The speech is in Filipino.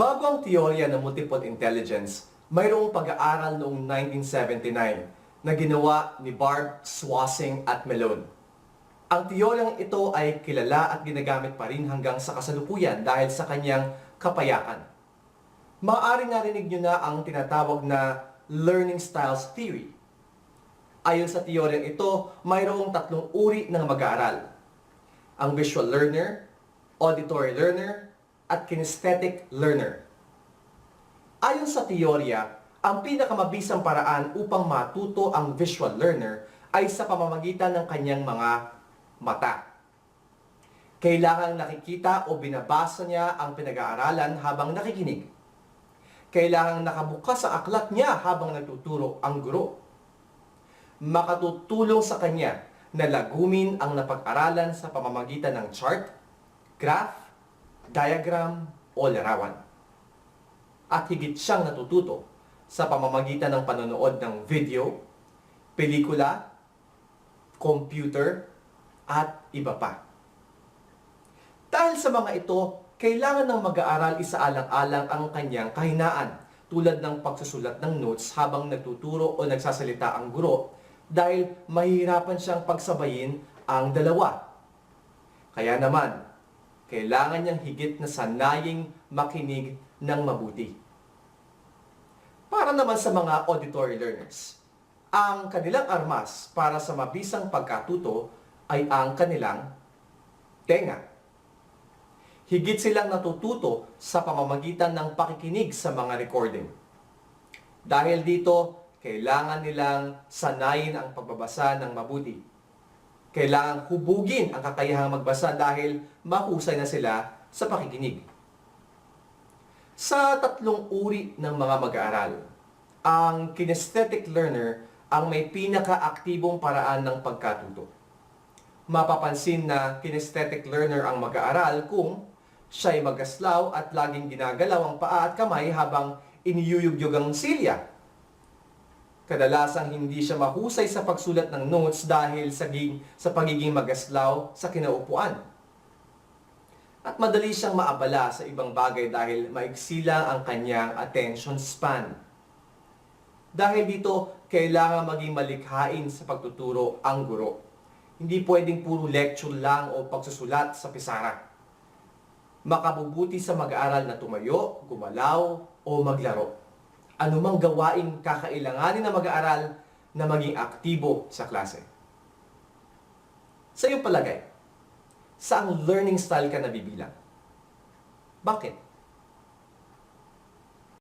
Bago ang teorya ng multiple intelligence, mayroong pag-aaral noong 1979 na ginawa ni Barb, Swassing at Malone. Ang teoryang ito ay kilala at ginagamit pa rin hanggang sa kasalukuyan dahil sa kanyang kapayakan. Maaari narinig nyo na ang tinatawag na learning styles theory. Ayon sa teoryang ito, mayroong tatlong uri ng mag-aaral. Ang visual learner, auditory learner, at kinesthetic learner. Ayon sa teorya, ang pinakamabisang paraan upang matuto ang visual learner ay sa pamamagitan ng kanyang mga mata. Kailangang nakikita o binabasa niya ang pinag-aaralan habang nakikinig. Kailangang nakabukas ang aklat niya habang nagtuturo ang guro. Makatutulong sa kanya na lagumin ang napag-aralan sa pamamagitan ng chart, graph, diagram, o larawan. At higit siyang natututo sa pamamagitan ng panonood ng video, pelikula, computer, at iba pa. Dahil sa mga ito, kailangan ng mag-aaral isaalang-alang ang kanyang kahinaan tulad ng pagsusulat ng notes habang nagtuturo o nagsasalita ang guro dahil mahihirapan siyang pagsabayin ang dalawa. Kaya naman, kailangan niyang higit na sanaying makinig ng mabuti. Para naman sa mga auditory learners, ang kanilang armas para sa mabisang pagkatuto ay ang kanilang tenga. Higit silang natututo sa pamamagitan ng pakikinig sa mga recording. Dahil dito, kailangan nilang sanayin ang pagbabasa ng mabuti. Kailangan hubugin ang kakayahang magbasa dahil mahusay na sila sa pakikinig. Sa tatlong uri ng mga mag-aaral, ang kinesthetic learner ang may pinaka-aktibong paraan ng pagkatuto. Mapapansin na kinesthetic learner ang mag-aaral kung siya ay magaslaw at laging ginagalaw ang paa at kamay habang iniyuyugyug ang silya. Kadalasang hindi siya mahusay sa pagsulat ng notes dahil sa, gig- sa pagiging magaslaw sa kinaupuan. At madali siyang maabala sa ibang bagay dahil maigsi lang ang kanyang attention span. Dahil dito, kailangan maging malikhain sa pagtuturo ang guro. Hindi pwedeng puro lecture lang o pagsusulat sa pisara. Makabubuti sa mag-aaral na tumayo, gumalaw, o maglaro. Anumang gawain kakailanganin na mag-aaral na maging aktibo sa klase. Sa iyong palagay, saang learning style ka nabibilang? Bakit?